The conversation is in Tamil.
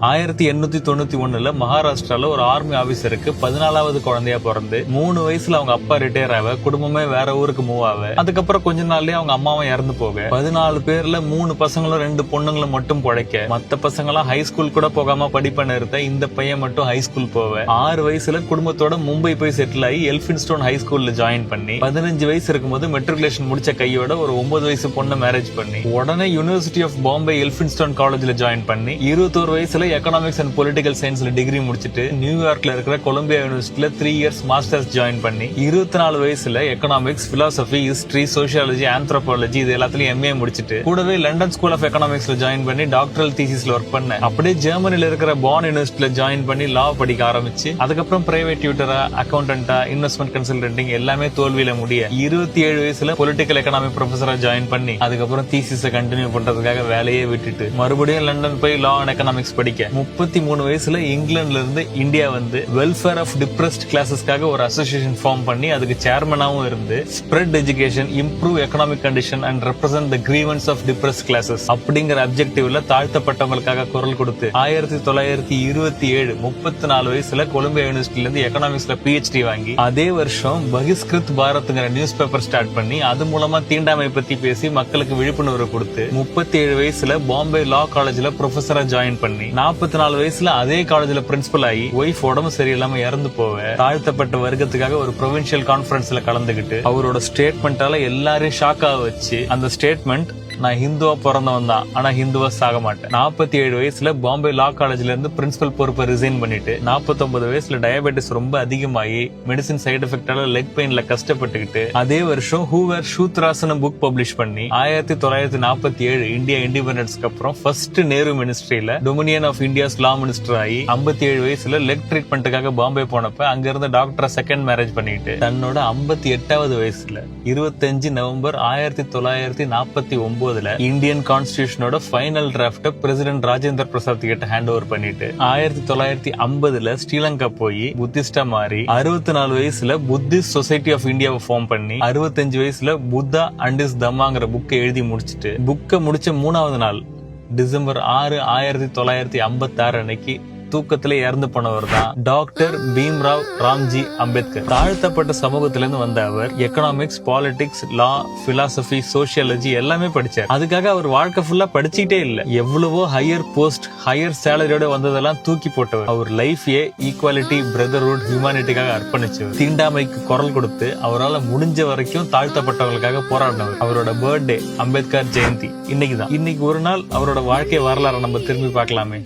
ஆயிரத்தி எண்ணூத்தி தொண்ணூத்தி ஒண்ணுல மகாராஷ்டிரால ஒரு ஆர்மி ஆபீசருக்கு பதினாலாவது குழந்தையா பிறந்து மூணு வயசுல அவங்க அப்பா ரிட்டையர் ஆக குடும்பமே வேற ஊருக்கு மூவ் ஆக அதுக்கப்புறம் கொஞ்ச நாள்லயே அவங்க அம்மாவும் இறந்து போக. பதினாலு பேர்ல மூணு பசங்களும் ரெண்டு பொண்ணுங்களும் மட்டும் பிழைக்க. மத்த பசங்களாம் ஹை ஸ்கூல் கூட போகாம படிப்ப நிறுத்த இந்த பையன் மட்டும் ஹை ஸ்கூல் போவ. ஆறு வயசுல குடும்பத்தோட மும்பை போய் செட்டில் ஆகி எல்பின்ஸ்டோன் ஹை ஸ்கூல்ல ஜாயின் பண்ணி பதினஞ்சு வயசு இருக்கும்போது மெட்ரிகுலேஷன் முடிச்ச கையோட ஒரு ஒன்பது வயசு பொண்ணை மேரேஜ் பண்ணி உடனே யூனிவர்சிட்டி ஆஃப் பாம்பே எல்பின்ஸ்டோன் காலேஜ்ல ஜாயின் பண்ணி இருபத்தோரு வயசுல எக்கனாமிக்ஸ் அண்ட் பொலிட்டிக்கல் சயின்ஸ்ல டிகிரி முடிச்சுட்டு நியூயார்க்ல இருக்கிற கொலம்பியா யூனிவர்சிட்டியில த்ரீ இயர்ஸ் மாஸ்டர்ஸ் ஜாயின் பண்ணி இருபத்தி நாலு வயசுல economics philosophy history sociology anthropology இது எல்லாத்துலயும் எம்ஏ முடிச்சுட்டு கூடவே லண்டன் ஸ்கூல் ஆஃப் எக்கனாமிக்ஸ்ல ஜாயின் பண்ணி டாக்டரல் தீசிஸ்ல ஒர்க் பண்ணேன். அப்படியே ஜெர்மனில இருக்கிற பான் யூனிவர்சிட்டியில ஜாயின் பண்ணி லா படிக்க ஆரம்பிச்சு அதுக்கப்புறம் பிரைவேட் டியூட்டரா அக்கௌண்டன்டா இன்வெஸ்ட்மெண்ட் கன்சல்டன்டிங் எல்லாமே தோல்வியில முடிய இருபத்தி ஏழு வயசுல பொலிட்டிக்கல் எக்கனாமி ப்ரொஃபஸரா ஜாயின் பண்ணி அதுக்கப்புறம் தீசிஸ கண்டினியூ பண்றதுக்காக வேலையே விட்டுட்டு மறுபடியும் லண்டன் போய் லா அண்ட் எக்கனாமிக்ஸ் படிக்க முப்பத்தி மூணு வயசுல இங்கிலாந்துல இருந்து இந்தியா வந்து வெல்ஃபேர் ஆஃப் டிப்ரெஸ்ட் கிளாஸஸ்க்காக ஒரு அசோசியேஷன் ஃபார்ம் பண்ணி அதுக்கு சேர்மனாவும் இருந்து spread education improve economic condition and represent the grievance of depress classes அப்படிங்கிற அப்ஜெக்டிவ்ல தாழ்த்தப்பட்டவங்களுக்காக குரல் கொடுத்து ஆயிரத்தி தொள்ளாயிரத்தி இருபத்தி ஏழு முப்பத்தி நாலு வயசுல கொலம்பியா யூனிவர்சிட்டில இருந்து எக்கனாமிக்ஸ்ல பிஹெச்டி வாங்கி அதே வருஷம் பகிஸ்கிருத் பாரத்ங்கிற நியூஸ் பேப்பர் ஸ்டார்ட் பண்ணி அது மூலமா தீண்டாமை பத்தி பேசி மக்களுக்கு விழிப்புணர்வு கொடுத்து முப்பத்தி ஏழு வயசுல பாம்பே லா காலேஜ்ல ப்ரொஃபஸரா ஜாயின் பண்ணி நாற்பத்தி நாலு வயசுல அதே காலேஜ்ல பிரின்சிபல் ஆகி ஒய்ஃப் உடம்பு சரியில்லாம இறந்து போவ தாழ்த்தப்பட்ட வர்க்கத்துக்காக ஒரு ப்ரொவின்சியல் கான்ஃபரன்ஸ்ல கலந்துகிட்டு அவரோட ஸ்டேட்மெண்டால எல்லாரையும் ஷாக் ஆக வச்சு அந்த ஸ்டேட்மெண்ட் நான் ஹிந்துவா பிறந்தவன் தான். ஆனா ஹிந்துவா சாக மாட்டேன். நாற்பத்தி ஏழு வயசுல பாம்பே லா காலேஜ்ல இருந்து பிரின்சிபல் பொறுப்பை ரிசைன் பண்ணிட்டு நாற்பத்தொன்பது வயசுல டயபெட்டிஸ் ரொம்ப அதிகமாகி மெடிசின் சைடு எஃபெக்டால லெக் பெயின்ல கஷ்டப்பட்டுக்கிட்டு அதே வருஷம் ஹூவர் ஷூத்ராசன புக் பப்ளிஷ் பண்ணி ஆயிரத்தி தொள்ளாயிரத்தி நாற்பத்தி ஏழு இந்தியா இண்டிபெண்டன்ஸ்க்கு அப்புறம் first Nehru மினிஸ்ட்ரியில dominion of India's law minister ஆகி ஐம்பத்தி ஏழு வயசுல லெக் ட்ரீட்மெண்ட்டுக்காக பாம்பே போனப்ப அங்க இருந்த டாக்டரை செகண்ட் மேரேஜ் பண்ணிட்டு தன்னோட ஐம்பத்தி எட்டாவது வயசுல இருபத்தஞ்சு நவம்பர் ஆயிரத்தி தொள்ளாயிரத்தி நாற்பத்தி ஒன்பதுல இந்தியன் கான்ஸ்டியூஷனோட ஃபைனல் டிராப்ட பிரசிடென்ட் ராஜேந்திர பிரசாத் கிட்ட ஹேண்ட் ஓவர் பண்ணிட்டு ஆயிரத்தி தொள்ளாயிரத்தி ஐம்பதுல ஸ்ரீலங்கா போய் புத்திஸ்டா மாறி அறுபத்தி நாலு வயசுல புத்திஸ்ட் சொசைட்டி ஆஃப் இந்தியாவை ஃபார்ம் பண்ணி அறுபத்தஞ்சு வயசுல புத்தா அண்ட் இஸ் தம்மாங்கிற புக்கை எழுதி முடிச்சிட்டு புக்கை முடிச்ச மூணாவது நாள் டிசம்பர் ஆறு ஆயிரத்தி தொள்ளாயிரத்தி ஐம்பத்தி ஆறு அன்னைக்கு தூக்கத்துல இறந்து போனவர் தான் டாக்டர் பீம்ராவ் ராம்ஜி அம்பேத்கர். தாழ்த்தப்பட்ட சமூகத்திலிருந்து வந்த அவர் economics politics law philosophy sociology எல்லாமே படிச்சார். அதுக்காக அவர் வாழ்க்கை ஃபுல்லா படிச்சுக்கிட்டே இல்ல. எவ்வளவோ ஹையர் போஸ்ட் ஹையர் சேலரியோட வந்ததெல்லாம் தூக்கி போட்டவர். அவர் லைஃபே ஈக்குவாலிட்டி பிரதர்ஹுட் ஹியூமானிட்டிக்காக அர்ப்பணிச்சவர். தீண்டாமைக்கு குரல் கொடுத்து அவரால் முடிஞ்ச வரைக்கும் தாழ்த்தப்பட்டவர்களுக்காக போராடினவர். அவரோட பர்த்டே அம்பேத்கர் ஜெயந்தி. இன்னைக்கு தான் இன்னைக்கு ஒரு நாள் அவரோட வாழ்க்கை வரலாறை நம்ம திரும்பி பார்க்கலாமே.